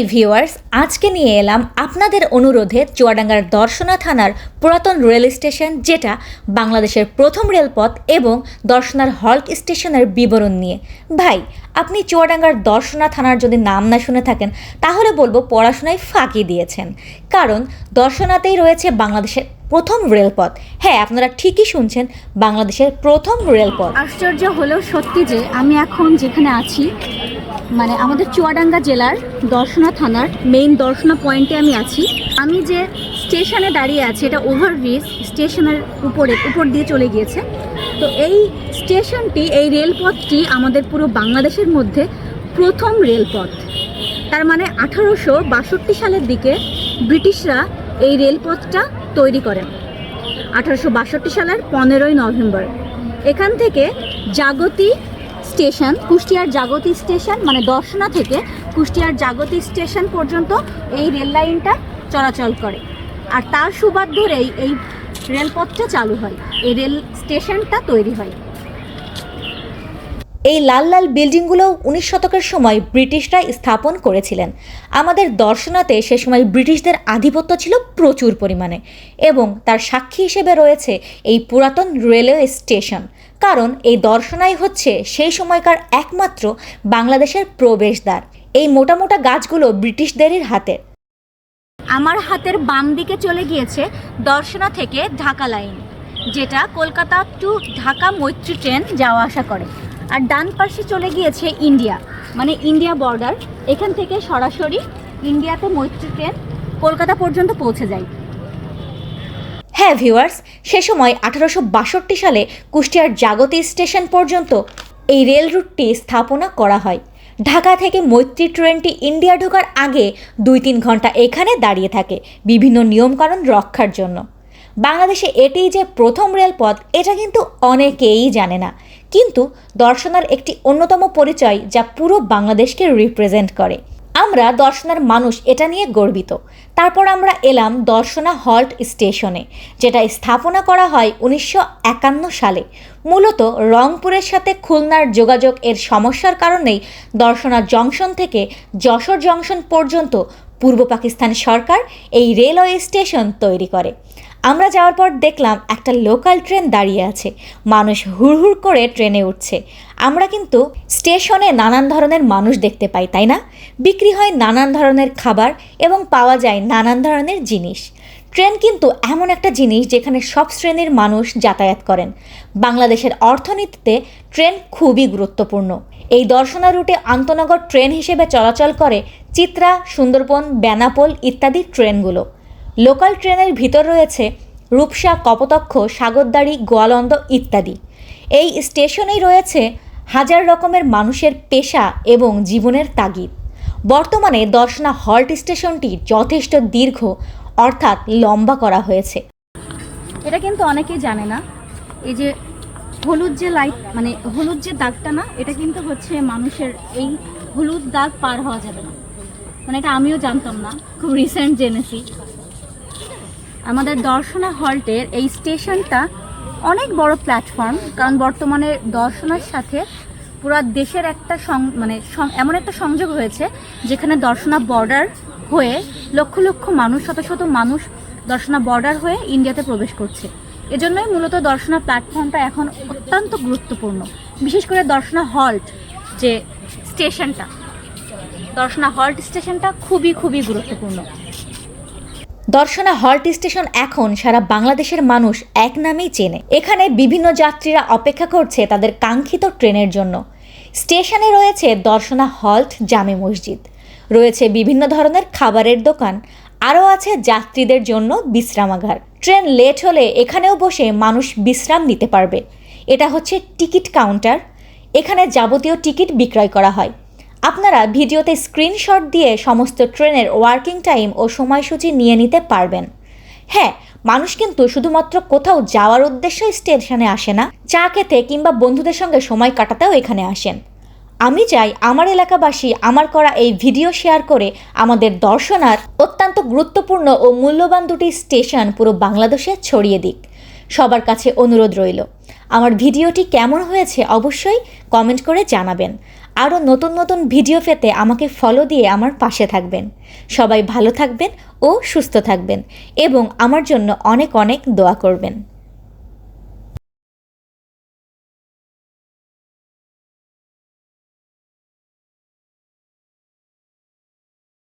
হেই viewers আজকে নিয়ে এলাম আপনাদের অনুরোধে চুয়াডাঙ্গার দর্শনা থানার পুরাতন রেল স্টেশন, যেটা বাংলাদেশের প্রথম রেলপথ এবং দর্শনার হল্ট স্টেশনের বিবরণ নিয়ে। ভাই, আপনি চুয়াডাঙ্গার দর্শনা থানার যদি নাম না শুনে থাকেন, তাহলে বলব পড়াশোনায় ফাঁকি দিয়েছেন। কারণ দর্শনাতেই রয়েছে বাংলাদেশের প্রথম রেলপথ। হ্যাঁ আপনারা ঠিকই শুনছেন, বাংলাদেশের প্রথম রেলপথ। আশ্চর্য হলেও সত্যি যে আমি এখন যেখানে আছি মানে আমাদের চুয়াডাঙ্গা জেলার দর্শনা থানার মেইন দর্শনা পয়েন্টে আমি আছি। আমি যে স্টেশনে দাঁড়িয়ে আছি, এটা ওভারব্রিজ স্টেশনের উপরে, উপর দিয়ে চলে গিয়েছে। তো এই স্টেশনটি, এই রেলপথটি আমাদের পুরো বাংলাদেশের মধ্যে প্রথম রেলপথ। তার মানে আঠারোশো বাষট্টি সালের দিকে ব্রিটিশরা এই রেলপথটা তৈরি করেন। আঠারোশো বাষট্টি সালের পনেরোই নভেম্বর। এখান থেকে জাগতি স্টেশন, কুষ্টিয়ার জাগতি স্টেশন মানে দর্শনা থেকে কুষ্টিয়ার জাগতি স্টেশন পর্যন্ত এই রেল লাইনটা চলাচল করে। আর তার সুবাদ ধরেই এই রেলপথটা চালু হয়, এই রেল স্টেশনটা তৈরি হয়। এই লাল লাল বিল্ডিংগুলো উনিশ শতকের সময় ব্রিটিশরা স্থাপন করেছিলেন। আমাদের দর্শনাতে সে সময় ব্রিটিশদের আধিপত্য ছিল প্রচুর পরিমাণে এবং তার সাক্ষী হিসেবে রয়েছে এই পুরাতন রেলওয়ে স্টেশন। কারণ এই দর্শনাই হচ্ছে সেই সময়কার একমাত্র বাংলাদেশের প্রবেশদ্বার, এই মোটা মোটা গাছগুলো ব্রিটিশদেরই হাতে। আমার হাতের বাম দিকে চলে গিয়েছে দর্শনা থেকে ঢাকা লাইন, যেটা কলকাতা টু ঢাকা মৈত্রী ট্রেন যাওয়া আসা করে। আর ডান পাশে চলে গিয়েছে ইন্ডিয়া মানে ইন্ডিয়া বর্ডার। এখান থেকে সরাসরি ইন্ডিয়াতে মৈত্রী ট্রেন কলকাতা পর্যন্ত পৌঁছে যায়। হ্যাঁ ভিউয়ার্স, সে সময় আঠারোশো বাষট্টি সালে কুষ্টিয়ার জাগতি স্টেশন পর্যন্ত এই রেল রুটটি স্থাপনা করা হয়। ঢাকা থেকে মৈত্রী ট্রেনটি ইন্ডিয়া ঢোকার আগে দুই তিন ঘণ্টা এখানে দাঁড়িয়ে থাকে বিভিন্ন নিয়মকানুন রক্ষার জন্য। বাংলাদেশে এটিই যে প্রথম রেলপথ, এটা কিন্তু অনেকেই জানে না। কিন্তু দর্শনার একটি অন্যতম পরিচয় যা পুরো বাংলাদেশকে রিপ্রেজেন্ট করে। আমরা দর্শনার মানুষ, এটা নিয়ে গর্বিত। তারপর আমরা এলাম দর্শনা হল্ট স্টেশনে, যেটা স্থাপনা করা হয় উনিশশো একান্ন সালে। মূলত রংপুরের সাথে খুলনার যোগাযোগ এর সমস্যার কারণেই দর্শনা জংশন থেকে যশোর জংশন পর্যন্ত পূর্ব পাকিস্তান সরকার এই রেলওয়ে স্টেশন তৈরি করে। আমরা যাওয়ার পর দেখলাম একটা লোকাল ট্রেন দাঁড়িয়ে আছে। মানুষ হুড়হুড় করে ট্রেনে উঠছে। আমরা কিন্তু স্টেশনে নানান ধরনের মানুষ দেখতে পাই, তাই না? বিক্রি হয় নানান ধরনের খাবার এবং পাওয়া যায় নানান ধরনের জিনিস। ট্রেন কিন্তু এমন একটা জিনিস যেখানে সব শ্রেণির মানুষ যাতায়াত করেন। বাংলাদেশের অর্থনীতিতে ট্রেন খুবই গুরুত্বপূর্ণ। এই দর্শনা রুটে আন্তনগর ট্রেন হিসেবে চলাচল করে চিত্রা, সুন্দরবন, বেনাপোল ইত্যাদি ট্রেনগুলো। লোকাল ট্রেনের ভিতর রয়েছে রূপসা, কপোতক্ষ, সাগরদাড়ি, গোয়ালন্দ ইত্যাদি। এই স্টেশনেই রয়েছে হাজার রকমের মানুষের পেশা এবং জীবনের তাগিদ। বর্তমানে দর্শনা হল্ট স্টেশনটি যথেষ্ট দীর্ঘ, অর্থাৎ লম্বা করা হয়েছে। এটা কিন্তু অনেকেই জানে না। এই যে হলুদ যে লাইট মানে হলুদ যে দাগটা না, এটা কিন্তু হচ্ছে মানুষের এই হলুদ দাগ পার হওয়া যাবে না। মানে এটা আমিও জানতাম না, খুব রিসেন্ট জেনেছি আমাদের দর্শনা হল্টের এই স্টেশনটা অনেক বড় প্ল্যাটফর্ম, কারণ বর্তমানে দর্শনার সাথে পুরো দেশের একটা মানে এমন একটা সংযোগ হয়েছে, যেখানে দর্শনা বর্ডার হয়ে লক্ষ লক্ষ মানুষ, শত শত মানুষ দর্শনা বর্ডার হয়ে ইন্ডিয়াতে প্রবেশ করছে। এজন্যই মূলত দর্শনা প্ল্যাটফর্মটা এখন অত্যন্ত গুরুত্বপূর্ণ। বিশেষ করে দর্শনা হল্ট যে স্টেশনটা। দর্শনা হল্ট স্টেশনটা খুবই খুবই গুরুত্বপূর্ণ। দর্শনা হল্ট স্টেশন এখন সারা বাংলাদেশের মানুষ এক নামেই চেনে। এখানে বিভিন্ন যাত্রীরা অপেক্ষা করছে তাদের কাঙ্ক্ষিত ট্রেনের জন্য। স্টেশনে রয়েছে দর্শনা হল্ট জামে মসজিদ। রয়েছে বিভিন্ন ধরনের খাবারের দোকান। আরও আছে যাত্রীদের জন্য বিশ্রামাগার। ট্রেন লেট হলে এখানেও বসে মানুষ বিশ্রাম নিতে পারবে। এটা হচ্ছে টিকিট কাউন্টার। এখানে যাবতীয় টিকিট বিক্রয় করা হয়। আপনারা ভিডিওতে স্ক্রিনশট দিয়ে সমস্ত ট্রেনের ওয়ার্কিং টাইম ও সময়সূচি নিয়ে নিতে পারবেন। হ্যাঁ মানুষ কিন্তু শুধুমাত্র কোথাও যাওয়ার উদ্দেশ্যে স্টেশনে আসে না, চা খেতে কিংবা বন্ধুদের সঙ্গে সময় কাটাতেও এখানে আসেন। আমি চাই আমার এলাকাবাসী আমার করা এই ভিডিও শেয়ার করে আমাদের দর্শনার অত্যন্ত গুরুত্বপূর্ণ ও মূল্যবান দুটি স্টেশন পুরো বাংলাদেশে ছড়িয়ে দিক। সবার কাছে অনুরোধ রইল। আমার ভিডিওটি কেমন হয়েছে অবশ্যই কমেন্ট করে জানাবেন। আরও নতুন নতুন ভিডিও পেতে আমাকে ফলো দিয়ে আমার পাশে থাকবেন। সবাই ভালো থাকবেন ও সুস্থ থাকবেন এবং আমার জন্য অনেক অনেক দোয়া করবেন।